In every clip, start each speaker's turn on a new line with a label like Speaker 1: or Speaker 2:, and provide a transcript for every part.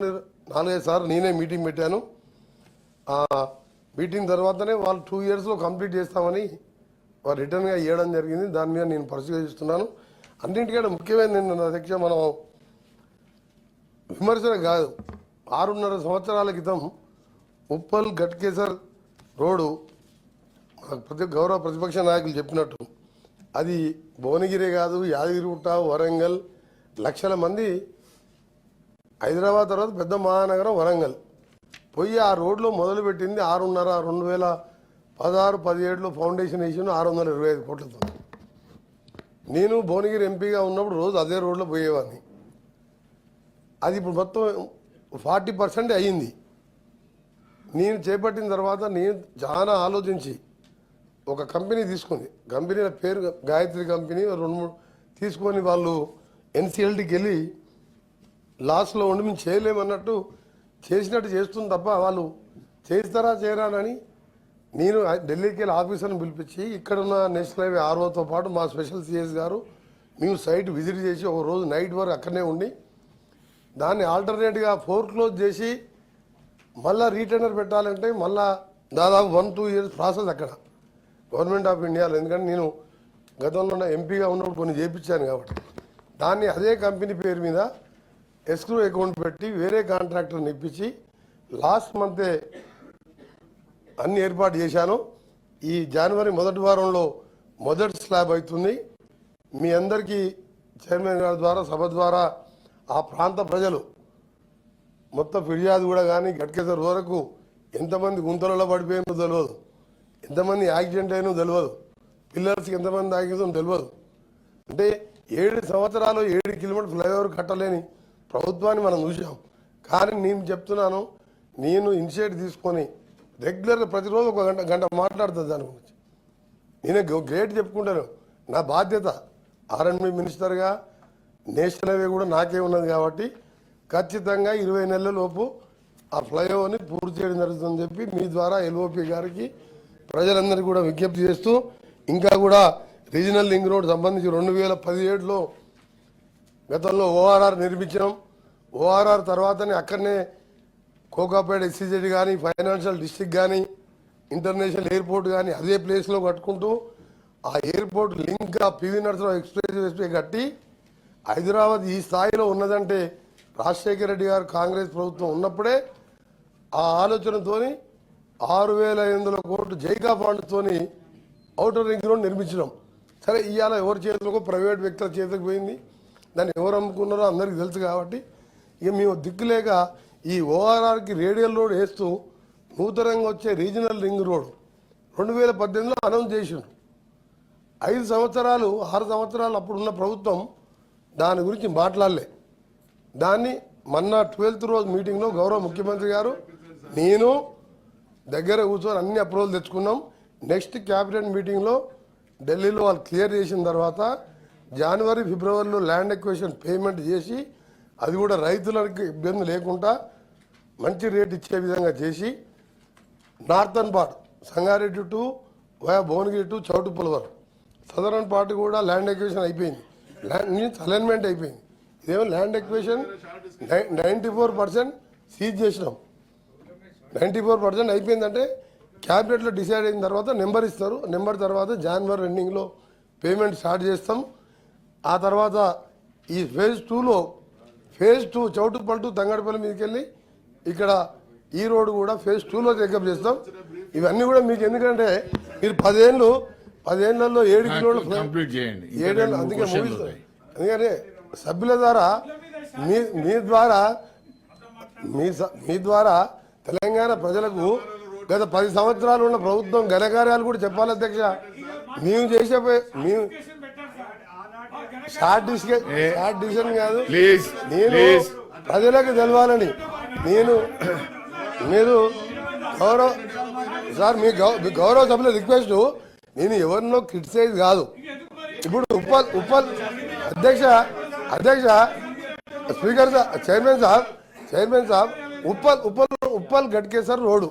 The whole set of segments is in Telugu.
Speaker 1: నాలుగైదు సార్లు నేనే మీటింగ్ పెట్టాను. ఆ మీటింగ్ తర్వాతనే వాళ్ళు టూ ఇయర్స్లో కంప్లీట్ చేస్తామని వారు రిటర్న్గా ఇవ్వడం జరిగింది. దాని మీద నేను పరిశీలిస్తున్నాను. అన్నింటికంటే ముఖ్యమైన నేను అధ్యక్ష మనం విమర్శన కాదు. ఆరున్నర సంవత్సరాల క్రితం ఉప్పల్ గట్కేసర్ రోడ్డు ప్రతి గౌరవ ప్రతిపక్ష నాయకులు చెప్పినట్టు అది భువనగిరి కాదు యాదగిరిగుట్ట వరంగల్ లక్షల మంది హైదరాబాద్ తర్వాత పెద్ద మహానగరం వరంగల్. పోయి ఆ రోడ్లో మొదలుపెట్టింది ఆరున్నర రెండు వేల పదహారు పదిహేడులో ఫౌండేషన్ వేసిన ఆరు వందల ఇరవై ఐదు కోట్లతో. నేను భువనగిరి ఎంపీగా ఉన్నప్పుడు రోజు అదే రోడ్లో పోయేవాడిని. అది ఇప్పుడు మొత్తం ఫార్టీ పర్సెంట్ అయ్యింది. నేను చేపట్టిన తర్వాత నేను చాలా ఆలోచించి ఒక కంపెనీ తీసుకుంది. కంపెనీ పేరు గాయత్రి కంపెనీ రెండు మూడు తీసుకొని వాళ్ళు ఎన్సిఎల్టీకి వెళ్ళి లాస్ట్లో ఉండి మేము చేయలేమన్నట్టు చేసినట్టు చేస్తుంది తప్ప వాళ్ళు చేస్తారా చేయరానని నేను ఢిల్లీకి వెళ్ళి ఆఫీసర్ని పిలిపించి ఇక్కడున్న నేషనల్ హైవే ఆర్ఓతో పాటు మా స్పెషల్ సిఎస్ గారు మేము సైట్ విజిట్ చేసి ఒక రోజు నైట్ వరకు అక్కడనే ఉండి దాన్ని ఆల్టర్నేట్గా ఫోర్ క్లోజ్ చేసి మళ్ళీ రీటెండర్ పెట్టాలంటే మళ్ళీ దాదాపు వన్ టూ ఇయర్స్ ప్రాసెస్ అక్కడ. గవర్నమెంట్ ఆఫ్ ఇండియాలో. ఎందుకంటే నేను గతంలో ఎంపీగా ఉన్నప్పుడు కొన్ని చేయించాను కాబట్టి. దాన్ని అదే కంపెనీ పేరు మీద ఎస్క్రూ అకౌంట్ పెట్టి వేరే కాంట్రాక్టర్ని ఇప్పించి లాస్ట్ మంతే అన్ని ఏర్పాటు చేశాను. ఈ జనవరి మొదటి వారంలో మొదటి స్లాబ్ అవుతుంది. మీ అందరికీ చైర్మన్ గారి ద్వారా సభ ద్వారా ఆ ప్రాంత ప్రజలు మొత్తం ఫిర్యాదు కూడా కానీ గట్కేసర్ వరకు ఎంతమంది గుంతలలో పడిపోయినో తెలియదు. ఎంతమంది యాక్సిడెంట్ అయినో తెలియదు. పిల్లర్స్కి ఎంతమంది ఆగిందో తెలియదు. అంటే ఏడు సంవత్సరాలు ఏడు కిలోమీటర్ ఫ్లైఓవర్ కట్టలేని ప్రభుత్వాన్ని మనం చూసాం కానీ నేను చెప్తున్నాను నేను ఇనిషియేట్ తీసుకొని రెగ్యులర్గా ప్రతిరోజు ఒక గంట గంట మాట్లాడుతుంది దాని గురించి. నేను గ- గ్రేట్ చెప్పుకుంటాను. నా బాధ్యత ఆర్ఎండ్బి మినిస్టర్గా నేషనల్ హైవే కూడా నాకే ఉన్నది కాబట్టి ఖచ్చితంగా ఇరవై నెలల లోపు ఆ ఫ్లైఓవర్ని పూర్తి చేయడం జరుగుతుందని చెప్పి మీ ద్వారా ఎల్ఓపి గారికి ప్రజలందరికీ కూడా విజ్ఞప్తి చేస్తూ ఇంకా కూడా రీజనల్ లింక్ రోడ్ సంబంధించి రెండు వేల పదిహేడులో గతంలో ఓఆర్ఆర్ నిర్మించడం ఓఆర్ఆర్ తర్వాతనే అక్కడనే కోకాపేట ఎస్సీజెడ్ కానీ ఫైనాన్షియల్ డిస్ట్రిక్ట్ కానీ ఇంటర్నేషనల్ ఎయిర్పోర్ట్ కానీ అదే ప్లేస్లో కట్టుకుంటూ ఆ ఎయిర్పోర్ట్ లింక్గా పివి నరసరావు ఎక్స్ప్రెస్ వేస్పే కట్టి హైదరాబాద్ ఈ స్థాయిలో ఉన్నదంటే రాజశేఖర రెడ్డి గారు కాంగ్రెస్ ప్రభుత్వం ఉన్నప్పుడే ఆ ఆలోచనతోని ఆరు వేల ఐదు వందల కోట్లు జైకా ఫండ్తోని ఔటర్ రింగ్ రోడ్ నిర్మించడం సరే ఇవాళ ఎవరి చేతులకు? ప్రైవేట్ వ్యక్తుల చేతికి పోయింది. దాన్ని ఎవరు అమ్ముకున్నారో అందరికీ తెలుసు కాబట్టి ఇక మేము దిక్కులేక ఈ ఓఆర్ఆర్కి రేడియల్ రోడ్ వేస్తూ నూతనంగా వచ్చే రీజనల్ రింగ్ రోడ్ రెండు వేల పద్దెనిమిదిలో అనౌన్స్ చేసిండ్రు. ఐదు సంవత్సరాలు ఆరు సంవత్సరాలు అప్పుడున్న ప్రభుత్వం దాని గురించి మాట్లాడలే. దాన్ని మొన్న ట్వెల్త్ రోజు మీటింగ్లో గౌరవ ముఖ్యమంత్రి గారు నేను దగ్గర కూర్చొని అన్ని అప్రూవల్ తెచ్చుకున్నాం. నెక్స్ట్ క్యాబినెట్ మీటింగ్లో ఢిల్లీలో వాళ్ళు క్లియర్ చేసిన తర్వాత జనవరి ఫిబ్రవరిలో ల్యాండ్ ఎక్వేషన్ పేమెంట్ చేసి అది కూడా రైతులకు ఇబ్బంది లేకుండా మంచి రేట్ ఇచ్చే విధంగా చేసి northern part Sangareddy to via Bhuvanagiri to Choutuppal వరకు సదరన్ పార్ట్ కూడా ల్యాండ్ ఎక్వేషన్ అయిపోయింది. ల్యాండ్ మీన్స్ అలైన్మెంట్ అయిపోయింది. ఇదేమో land acquisition ninety four percent seize చేసినాం. నైంటీ ఫోర్ పర్సెంట్ అయిపోయిందంటే క్యాబినెట్లో డిసైడ్ అయిన తర్వాత నెంబర్ ఇస్తారు. నెంబర్ తర్వాత జనవరి ఎండింగ్లో పేమెంట్ స్టార్ట్ చేస్తాం. ఆ తర్వాత ఈ ఫేజ్ టూలో ఫేజ్ టూ చౌటుపల్టు తంగడపల్లి మీదకి వెళ్ళి ఇక్కడ ఈ రోడ్డు కూడా ఫేజ్ టూలో చెకప్ చేస్తాం. ఇవన్నీ కూడా మీకు ఎందుకంటే మీరు పదేళ్ళు పదేళ్ళలో ఏడు
Speaker 2: కంప్లీట్ చేయండి.
Speaker 1: ఏడేళ్ళు అందుకే అందుకని సభ్యుల ద్వారా మీ మీ ద్వారా మీ మీ ద్వారా తెలంగాణ ప్రజలకు గత పది సంవత్సరాలు ఉన్న ప్రభుత్వం ఘనకార్యాలు కూడా చెప్పాలి అధ్యక్ష. మేము చేసే మేము షార్ట్ డిస్కషన్ షార్ట్ డిసిషన్ కాదు.
Speaker 2: ప్లీజ్
Speaker 1: నేను ప్రజలకు తెలవాలని నేను మీరు గౌరవ సార్ మీ గౌ మీ గౌరవ సభ్యుల రిక్వెస్ట్ నేను ఎవరినో క్రిటిసైజ్ కాదు. ఇప్పుడు ఉప్పల్ ఉప్పల్ అధ్యక్ష అధ్యక్ష స్పీకర్ సార్ చైర్మన్ సాబ్ చైర్మన్ సాబ్ ఉప్పల్ ఉప్పల్ ఉప్పల్ గట్కేసర్ రోడ్డు.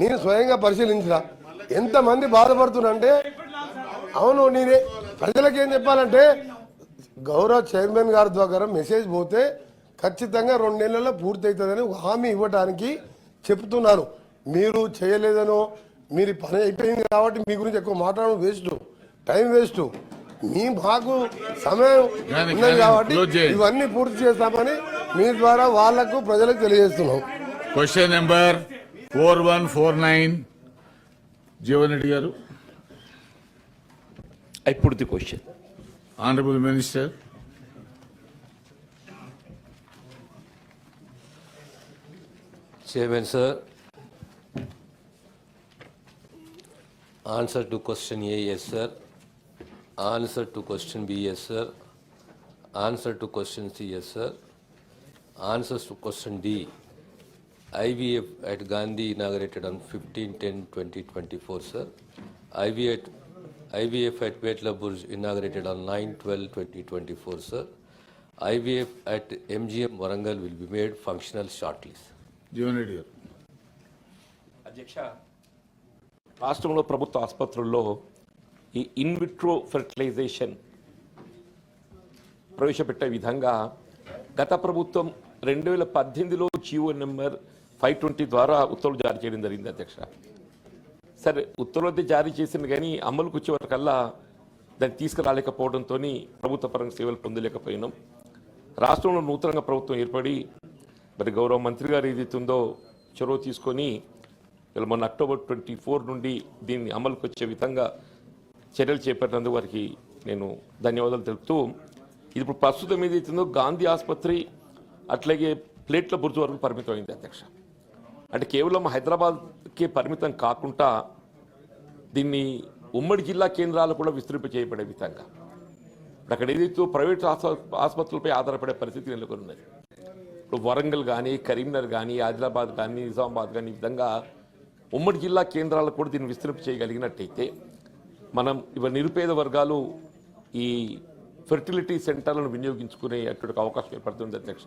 Speaker 1: నేను స్వయంగా పరిశీలించిన. ఎంతమంది బాధపడుతున్నారంటే అవును నేనే ప్రజలకు ఏం చెప్పాలంటే గౌరవ చైర్మన్ గారి ద్వారా మెసేజ్ పోతే ఖచ్చితంగా రెండు నెలల్లో పూర్తి అవుతుందని ఒక హామీ ఇవ్వడానికి చెప్తున్నారు మీరు చేయలేదనో మీరు పని అయిపోయింది కాబట్టి మీ గురించి ఎక్కువ మాట్లాడడం వేస్ట్. టైం వేస్ట్ మీ మాకు సమయం ఉన్నది కాబట్టి. ఇవన్నీ పూర్తి చేస్తామని మీ ద్వారా వాళ్ళకు ప్రజలకు తెలియజేస్తున్నాం.
Speaker 2: Question number four one four nine Jeevan Reddy గారు.
Speaker 3: I put
Speaker 2: Honorable Minister.
Speaker 4: Chairman, sir. Answer to question A, yes, sir. Answer to question B, yes, sir. Answer to question C, yes, sir. Answers to question D. IVF at Gandhi inaugurated on 15 10 2024, sir. IVF IVF at Betla Burj inaugurated on 9-12-2024, sir. IVF at MGM Warangal will be made functional shortly, sir.
Speaker 2: Jeevan Reddy గారు
Speaker 3: అధ్యక్ష రాష్ట్రంలో ప్రభుత్వ ఆసుపత్రుల్లో ఈ ఇన్విట్రో ఫెర్టిలైజేషన్ ప్రవేశపెట్టే విధంగా గత ప్రభుత్వం రెండు వేల పద్దెనిమిదిలో జీవో నెంబర్ ఫైవ్ ట్వంటీ ద్వారా ఉత్తర్వులు జారీ చేయడం జరిగింది అధ్యక్ష సరే ఉత్తర్వులు అయితే జారీ చేసింది కానీ అమలుకు వచ్చే వరకల్లా దాన్ని తీసుకురాలేకపోవడంతో ప్రభుత్వ పరంగా సేవలు పొందలేకపోయినాం. రాష్ట్రంలో నూతనంగా ప్రభుత్వం ఏర్పడి మరి గౌరవ మంత్రి గారు ఏదైతుందో చొరవ తీసుకొని ఇలా మొన్న అక్టోబర్ ట్వంటీ ఫోర్ నుండి దీన్ని అమలుకు వచ్చే విధంగా చర్యలు చేపట్టినందుకు వారికి నేను ధన్యవాదాలు తెలుపుతూ ఇది ఇప్పుడు ప్రస్తుతం ఏదైతుందో గాంధీ ఆసుపత్రి అట్లాగే ప్లేట్ల బుర్జు వరకు పరిమితం అయింది అధ్యక్ష. అంటే కేవలం హైదరాబాద్కే పరిమితం కాకుండా దీన్ని ఉమ్మడి జిల్లా కేంద్రాలు కూడా విస్తరింప చేయబడే విధంగా. అక్కడ ఏదైతే ప్రైవేట్ ఆస్ప- ఆసుపత్రులపై ఆధారపడే పరిస్థితి నెలకొని ఉన్నది ఇప్పుడు వరంగల్ కానీ కరీంనగర్ కానీ ఆదిలాబాద్ కానీ నిజామాబాద్ కానీ ఈ విధంగా ఉమ్మడి జిల్లా కేంద్రాలకు కూడా దీన్ని విస్తరింప చేయగలిగినట్టయితే మనం ఇవ నిరుపేద వర్గాలు ఈ ఫెర్టిలిటీ సెంటర్లను వినియోగించుకునే అటువంటి అవకాశం ఏర్పడుతుంది అధ్యక్ష.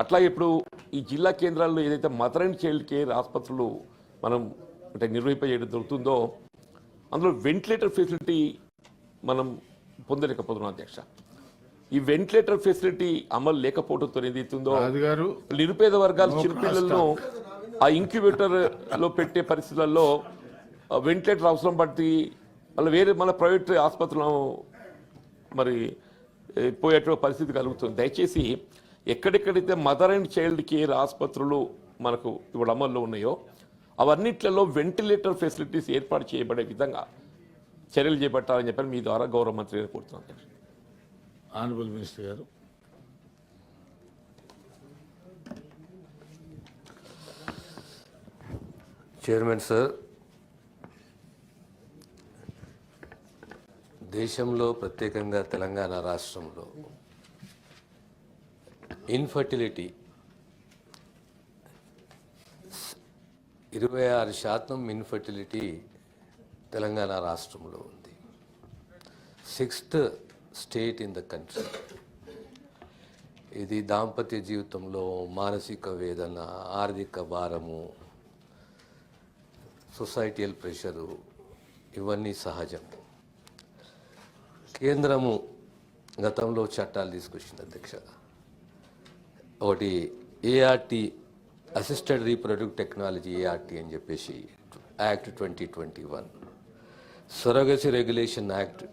Speaker 3: అట్లాగే ఇప్పుడు ఈ జిల్లా కేంద్రాల్లో ఏదైతే మదర్ అండ్ చైల్డ్ కేర్ ఆసుపత్రులు మనం అంటే నిర్వహింపజేయడం జరుగుతుందో అందులో వెంటిలేటర్ ఫెసిలిటీ మనం పొందలేకపోతున్నాం అధ్యక్ష. ఈ వెంటిలేటర్ ఫెసిలిటీ అమలు లేకపోవడంతో ఏదైతుందో
Speaker 2: గారు
Speaker 3: నిరుపేద వర్గాల చిరుపిల్లలను ఆ ఇంక్యుబేటర్లో పెట్టే పరిస్థితులలో వెంటిలేటర్ అవసరం పట్టి మళ్ళీ వేరే మన ప్రైవేట్ ఆసుపత్రులను మరి పోయేటువంటి పరిస్థితి కలుగుతుంది. దయచేసి ఎక్కడెక్కడైతే మదర్ అండ్ చైల్డ్ కేర్ ఆసుపత్రులు మనకు ఇప్పుడు అమల్లో ఉన్నాయో అవన్నిట్లలో వెంటిలేటర్ ఫెసిలిటీస్ ఏర్పాటు చేయబడే విధంగా చర్యలు చేపట్టాలని చెప్పి మీ ద్వారా గౌరవ మంత్రి గారు కోరుతున్నాను
Speaker 2: ఆనరబుల్ మినిస్టర్ గారు.
Speaker 4: చైర్మన్ సార్ దేశంలో ప్రత్యేకంగా తెలంగాణ రాష్ట్రంలో ఇన్ఫర్టిలిటీ ఇరవై ఆరు శాతం ఇన్ఫర్టిలిటీ తెలంగాణ రాష్ట్రంలో ఉంది. Sixth state in the country. ఇది దాంపత్య జీవితంలో మానసిక వేదన ఆర్థిక భారము సొసైటియల్ ప్రెషరు ఇవన్నీ సహజం. కేంద్రము గతంలో చట్టాలు తీసుకొచ్చింది అధ్యక్ష. ఒకటి ART assisted reproductive technology ART అని చెప్పేసి act twenty twenty one surrogacy regulation act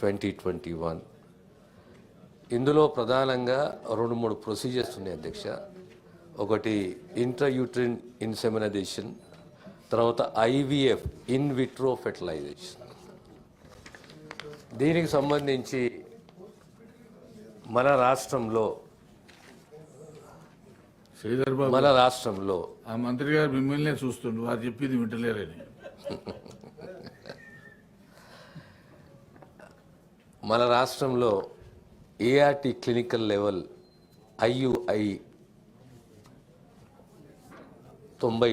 Speaker 4: twenty twenty one ఇందులో ప్రధానంగా రెండు మూడు ప్రొసీజర్స్ ఉన్నాయి అధ్యక్ష. ఒకటి ఇంట్రయూట్రిన్ ఇన్సెమినైజేషన్ తర్వాత ఐవిఎఫ్ ఇన్ విట్రో ఫెర్టిలైజేషన్ దీనికి సంబంధించి మన రాష్ట్రంలో
Speaker 2: శ్రీధర్ బాబు
Speaker 4: మన రాష్ట్రంలో
Speaker 2: ఆ మంత్రి గారు మిమ్మల్నే చూస్తుండ్రు వారు చెప్పింది వింటలేరని.
Speaker 4: మన రాష్ట్రంలో ఏఆర్టీ క్లినికల్ లెవెల్ ఐయుఐ తొంభై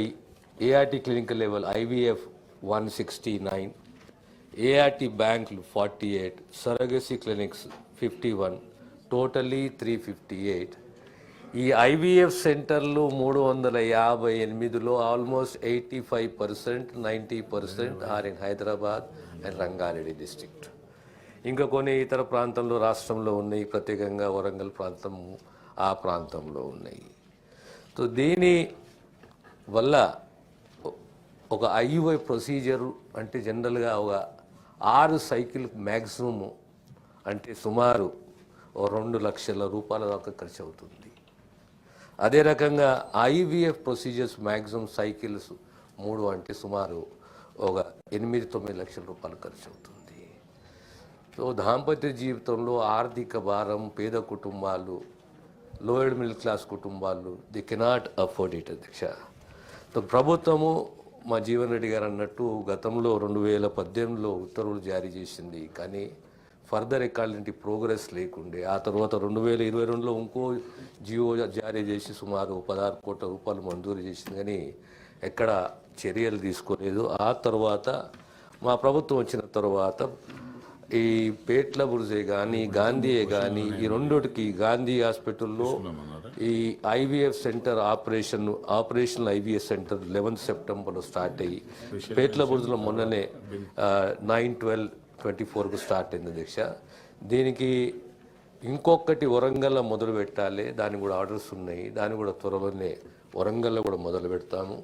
Speaker 4: ART clinical level IVF one sixty nine ART బ్యాంకులు forty eight surrogacy clinics fifty one totally three fifty eight ఈ ఐవీఎఫ్ సెంటర్లు మూడు వందల యాభై ఎనిమిదిలో almost eighty five percent ninety percent are in Hyderabad and Rangareddy district. ఇంకా కొన్ని ఇతర ప్రాంతంలో రాష్ట్రంలో ఉన్నాయి. ప్రత్యేకంగా వరంగల్ ప్రాంతం ఆ ప్రాంతంలో ఉన్నాయి. సో దీని వల్ల ఒక ఐయుఐ ప్రొసీజర్ అంటే జనరల్గా ఒక ఆరు సైకిల్ మ్యాక్సిమము అంటే సుమారు ఓ రెండు లక్షల రూపాయల దాకా ఖర్చు అవుతుంది అదే రకంగా ఐవీఎఫ్ ప్రొసీజర్స్ మ్యాక్సిమం సైకిల్స్ మూడు అంటే సుమారు ఒక ఎనిమిది తొమ్మిది లక్షల రూపాయలు ఖర్చు అవుతుంది. సో దాంపత్య జీవితంలో ఆర్థిక భారం పేద కుటుంబాలు లోయర్ మిడిల్ క్లాస్ కుటుంబాలు ది కెనాట్ అఫోర్డ్ ఇట్ అధ్యక్ష. సో ప్రభుత్వము మా జీవన్ రెడ్డి గారు అన్నట్టు గతంలో రెండు వేల పద్దెనిమిదిలో ఉత్తర్వులు జారీ చేసింది. కానీ ఫర్దర్ ఎక్కాలంటి ప్రోగ్రెస్ లేకుండే. ఆ తర్వాత రెండు వేల ఇరవై రెండులో ఇంకో జియో జారీ చేసి సుమారు పదహారు కోట్ల రూపాయలు మంజూరు చేసింది కానీ ఎక్కడ చర్యలు తీసుకోలేదు. ఆ తర్వాత మా ప్రభుత్వం వచ్చిన తర్వాత ఈ పేట్ల బుర్జే కానీ గాంధీయే కానీ ఈ రెండుటికి గాంధీ హాస్పిటల్లో ఈ IVF centre operation operational IVF centre eleventh సెప్టెంబర్లో స్టార్ట్ అయ్యి పేట్ల బుర్జులో మొన్ననే నైన్ ట్వెల్వ్ ట్వంటీ ఫోర్కు స్టార్ట్ అయింది దీక్ష. దీనికి ఇంకొకటి వరంగల్లో మొదలు పెట్టాలి. దానికి కూడా ఆర్డర్స్ ఉన్నాయి. దాన్ని కూడా త్వరలోనే వరంగల్లో కూడా మొదలు పెడతాము.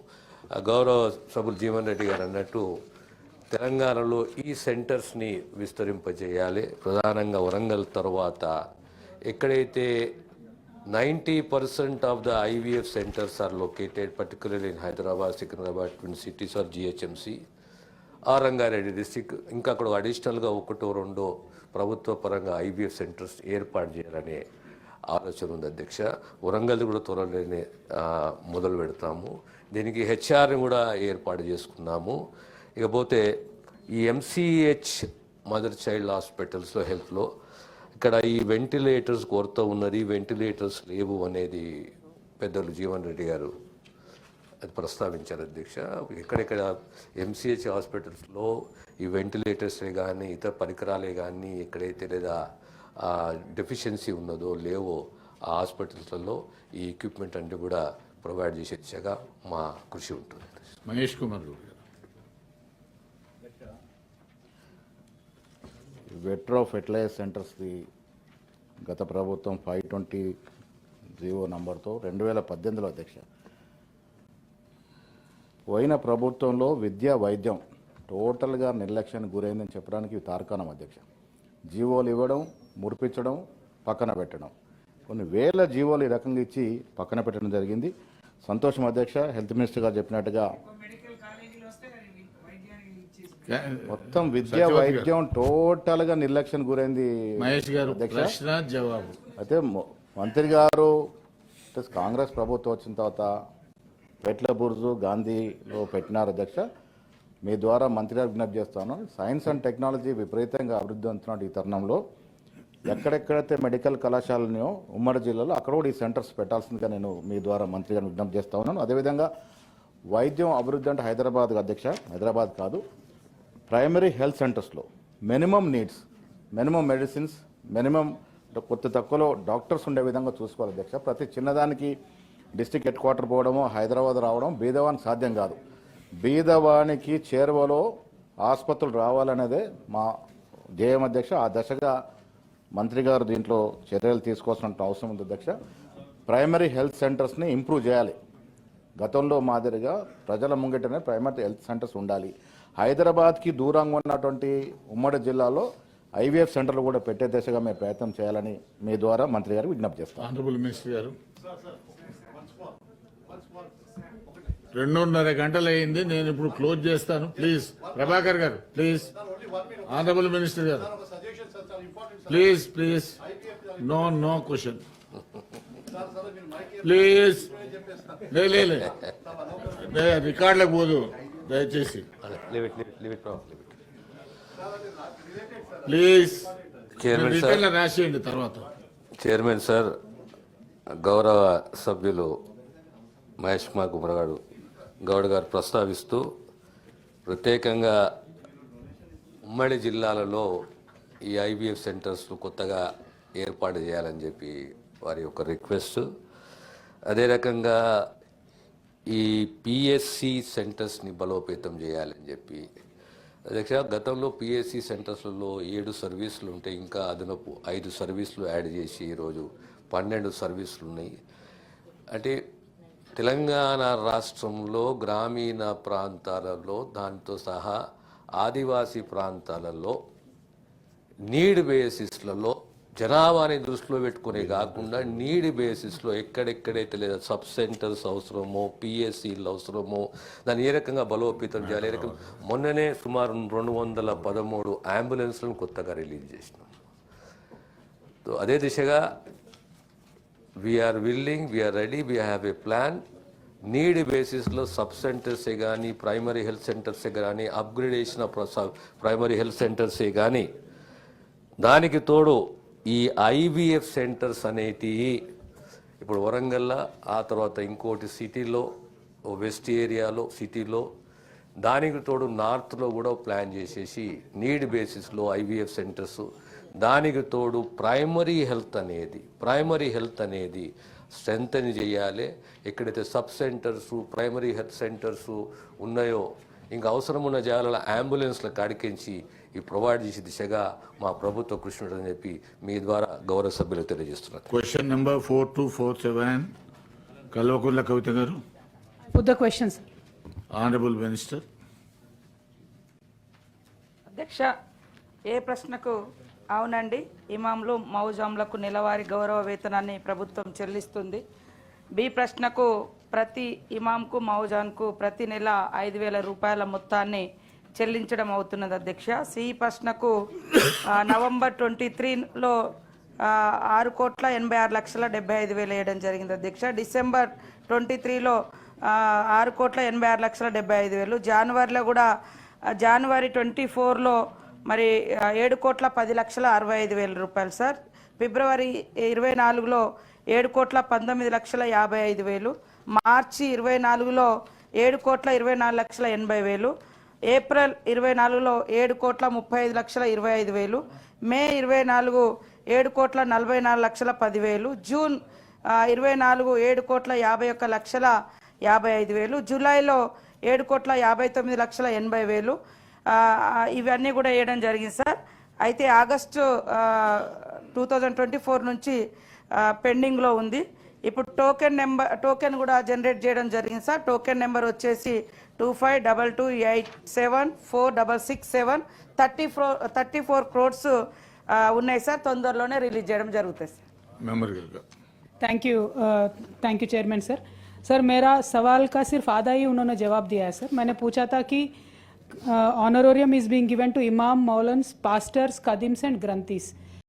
Speaker 4: ఆ గౌరవ సభ్యులు జీవన్ రెడ్డి గారు అన్నట్టు తెలంగాణలో ఈ సెంటర్స్ని విస్తరింపజేయాలి. ప్రధానంగా వరంగల్ తర్వాత ఎక్కడైతే ninety percent of the IVF centres are located particularly in Hyderabad Secunderabad twin cities or GHMC ఆ రంగారెడ్డి డిస్టిక్ ఇంకా అక్కడ అడిషనల్గా ఒకటో రెండో ప్రభుత్వ పరంగా ఐబీఎఫ్ సెంటర్స్ ఏర్పాటు చేయాలనే ఆలోచన ఉంది అధ్యక్ష. వరంగల్ కూడా త్వరలోనే మొదలు పెడతాము. దీనికి హెచ్ఆర్ని కూడా ఏర్పాటు చేసుకున్నాము. ఇకపోతే ఈ ఎంసీహెచ్ మదర్ చైల్డ్ హాస్పిటల్స్లో హెల్త్లో ఇక్కడ ఈ వెంటిలేటర్స్ కొరత ఉన్నది వెంటిలేటర్స్ లేవు అనేది పెద్దలు జీవన్ రెడ్డి గారు అది ప్రస్తావించారు అధ్యక్ష. ఎక్కడెక్కడ ఎంసీహెచ్ హాస్పిటల్స్లో ఈ వెంటిలేటర్సే కానీ ఇతర పరికరాలే కానీ ఎక్కడైతే లేదా డెఫిషియన్సీ ఉన్నదో లేవో ఆ హాస్పిటల్స్లలో ఈ ఎక్విప్మెంట్ అంటే కూడా ప్రొవైడ్ చేసే దిశగా మా కృషి ఉంటుంది
Speaker 2: మహేష్ కుమార్
Speaker 5: వెట్రో ఫెర్టిలైజర్ సెంటర్స్ది గత ప్రభుత్వం ఫైవ్ ట్వంటీ జీవో నంబర్తో రెండు వేల పద్దెనిమిదిలో అధ్యక్ష పోయిన ప్రభుత్వంలో విద్య వైద్యం టోటల్గా నిర్లక్ష్యానికి గురైందని చెప్పడానికి తార్కాణం అధ్యక్ష. జీవోలు ఇవ్వడం మురిపించడం పక్కన పెట్టడం. కొన్ని వేల జీవోలు ఈ రకంగా ఇచ్చి పక్కన పెట్టడం జరిగింది. సంతోషం అధ్యక్ష హెల్త్ మినిస్టర్ గారు చెప్పినట్టుగా మొత్తం విద్య. వైద్యం టోటల్గా నిర్లక్ష్యం గురైంది
Speaker 2: మహేష్ గారు
Speaker 5: అధ్యక్ష.
Speaker 2: ప్రశ్న జవాబు.
Speaker 5: అయితే మంత్రి గారు కాంగ్రెస్ ప్రభుత్వం వచ్చిన తర్వాత పెట్ల బుర్జు గాంధీలో పెట్టినారు అధ్యక్ష. మీ ద్వారా మంత్రి గారు విజ్ఞప్తి చేస్తాను. సైన్స్ అండ్ టెక్నాలజీ విపరీతంగా అభివృద్ధి అవుతున్న ఈ తరుణంలో ఎక్కడెక్కడైతే మెడికల్ కళాశాలనో ఉమ్మడి జిల్లాలో అక్కడ కూడా ఈ సెంటర్స్ పెట్టాల్సిందిగా నేను మీ ద్వారా మంత్రి గారిని విజ్ఞప్తి చేస్తా ఉన్నాను. అదేవిధంగా వైద్యం అభివృద్ధి అంటే హైదరాబాద్ అధ్యక్ష హైదరాబాద్ కాదు ప్రైమరీ హెల్త్ సెంటర్స్లో minimum needs minimum medicines minimum కొత్త తక్కువలో డాక్టర్స్ ఉండే విధంగా చూసుకోవాలి అధ్యక్ష. ప్రతి చిన్నదానికి డిస్టిక్ హెడ్ క్వార్టర్ పోవడము హైదరాబాద్ రావడం బీదవానికి సాధ్యం కాదు. బీదవానికి చేరువలో ఆసుపత్రులు రావాలనేదే మా ధ్యేయం అధ్యక్ష ఆ దశగా మంత్రి గారు దీంట్లో చర్యలు తీసుకోవాల్సిన అవసరం ఉంది అధ్యక్ష. ప్రైమరీ హెల్త్ సెంటర్స్ని ఇంప్రూవ్ చేయాలి. గతంలో మాదిరిగా ప్రజల ముంగిటనే ప్రైమరీ హెల్త్ సెంటర్స్ ఉండాలి. హైదరాబాద్కి దూరంగా ఉన్నటువంటి ఉమ్మడి జిల్లాలో ఐవీఎఫ్ సెంటర్లు కూడా పెట్టే దిశగా మేము ప్రయత్నం చేయాలని మీ ద్వారా మంత్రి గారికి విజ్ఞప్తి చేస్తాం.
Speaker 2: ఆనరబుల్ మినిస్టర్ గారు. రెండున్నర గంటలు అయింది నేను ఇప్పుడు క్లోజ్ చేస్తాను. ప్లీజ్ ప్రభాకర్ గారు ప్లీజ్. ఆనరబుల్ మినిస్టర్ గారు. Please please. No no question. Please. లే లే లే. లే రికార్డులకు పోదు. దయచేసి. ప్లీజ్.
Speaker 4: Chairman sir.
Speaker 2: రిటర్న్ రాసేయండి తర్వాత.
Speaker 4: చైర్మన్ సార్ గౌరవ సభ్యులు మహేష్ కుమార్ కుమార్ గౌడ్ గారు ప్రస్తావిస్తూ ప్రత్యేకంగా ఉమ్మడి జిల్లాలలో ఈ ఐబిఎఫ్ సెంటర్స్ కొత్తగా ఏర్పాటు చేయాలని చెప్పి వారి యొక్క రిక్వెస్ట్. అదే రకంగా ఈ పిఎస్సి సెంటర్స్ని బలోపేతం చేయాలని చెప్పి. అధ్యక్ష గతంలో పిఎస్సి సెంటర్స్లలో ఏడు సర్వీసులు ఉంటే ఇంకా అదనపు ఐదు సర్వీసులు యాడ్ చేసి ఈరోజు పన్నెండు సర్వీసులు ఉన్నాయి. అంటే తెలంగాణ రాష్ట్రంలో గ్రామీణ ప్రాంతాలలో దాంతో సహా ఆదివాసీ ప్రాంతాలలో నీడ్ బేసిస్లలో జనాభాని దృష్టిలో పెట్టుకునే కాకుండా నీడ్ బేసిస్లో ఎక్కడెక్కడైతే లేదా సబ్ సెంటర్స్ అవసరమో పిఎస్సీలు అవసరమో దాన్ని ఏ రకంగా బలోపేతం చేయాలి? ఏ రకంగా మొన్ననే సుమారు రెండు వందల పదమూడు అంబులెన్స్లను కొత్తగా రిలీజ్ చేసినాం. అదే దిశగా we are willing we are ready we have a plan need బేసిస్లో సబ్ సెంటర్సే కానీ ప్రైమరీ హెల్త్ సెంటర్సే కానీ అప్గ్రేడేషన్ ఆఫ్ ప్రైమరీ హెల్త్ సెంటర్సే కానీ దానికి తోడు ఈ ఐవీఎఫ్ సెంటర్స్ అనేటివి ఇప్పుడు వరంగల్లో ఆ తర్వాత ఇంకోటి సిటీలో వెస్ట్ ఏరియాలో సిటీలో దానికి తోడు నార్త్లో కూడా ప్లాన్ చేసేసి నీడ్ బేసిస్లో ఐవీఎఫ్ సెంటర్స్ దానికి తోడు ప్రైమరీ హెల్త్ అనేది ప్రైమరీ హెల్త్ అనేది స్ట్రెంగ్తన్ చేయాలి. ఎక్కడైతే sub centres primary health centres ఉన్నాయో ఇంకా అవసరం ఉన్న జాగాల అంబులెన్స్ల కాడికించి ఈ ప్రొవైడ్ చేసే దిశగా మా ప్రభుత్వ కృషి ఉంటుందని చెప్పి మీ ద్వారా గౌరవ సభ్యులకు తెలియజేస్తున్నారు
Speaker 2: question number four two four seven Kalvakuntla Kavitha గారు.
Speaker 6: Sir.
Speaker 2: ఆనరబుల్ మినిస్టర్
Speaker 7: అధ్యక్ష ఏ ప్రశ్నకు అవునండి. ఇమాంలు మౌజాంలకు నెలవారీ గౌరవ వేతనాన్ని ప్రభుత్వం చెల్లిస్తుంది. బి ప్రశ్నకు ప్రతి ఇమాంకు మౌజాన్కు ప్రతి నెల ఐదు వేల రూపాయల మొత్తాన్ని చెల్లించడం అవుతున్నది అధ్యక్ష. సి ప్రశ్నకు నవంబర్ ట్వంటీ త్రీలో ఆరు కోట్ల ఎనభై ఆరు లక్షల డెబ్బై ఐదు వేలు వేయడం జరిగింది అధ్యక్ష. డిసెంబర్ ట్వంటీ త్రీలో ఆరు కోట్ల ఎనభై ఆరు లక్షల డెబ్బై ఐదు వేలు. జనవరిలో కూడా జనవరి ట్వంటీ ఫోర్లో మరి ఏడు కోట్ల పది లక్షల అరవై ఐదు వేల రూపాయలు సార్. ఫిబ్రవరి ఇరవై నాలుగులో ఏడు కోట్ల పంతొమ్మిది లక్షల యాభై ఐదు వేలు. మార్చి ఇరవై నాలుగులో ఏడు కోట్ల ఇరవై నాలుగు లక్షల ఎనభై వేలు. ఏప్రిల్ ఇరవై నాలుగులో ఏడు కోట్ల ముప్పై ఐదు లక్షల ఇరవై ఐదు వేలు. మే ఇరవై నాలుగు ఏడు కోట్ల నలభై నాలుగు లక్షల పదివేలు జూన్ ఇరవై నాలుగు ఏడు కోట్ల యాభై ఒక్క లక్షల యాభై ఐదు వేలు. జూలైలో ఏడు కోట్ల యాభై తొమ్మిది లక్షల ఎనభై వేలు. ఇవన్నీ కూడా వేయడం జరిగింది సార్ అయితే August two thousand twenty four నుంచి ఆ, పెండింగ్లో ఉంది ఇప్పుడు టోకెన్ నెంబర్ టోకెన్ కూడా జనరేట్ చేయడం జరిగింది సార్ టోకెన్ నెంబర్ వచ్చేసి two five double two eight seven four double six seven thirty four thirty four crores ఉన్నాయి సార్ తొందరలోనే రిలీజ్ చేయడం జరుగుతుంది సార్
Speaker 2: మెంబర్ గారు
Speaker 6: thank you thank you chairman sir sir मेरा सवाल का सिर्फ आधा ही उन्होंने जवाब दिया है सर मैंने पूछा था कि Uh, honorarium is being given to Imam, Maulans, pastors, Kadims, and Granthis.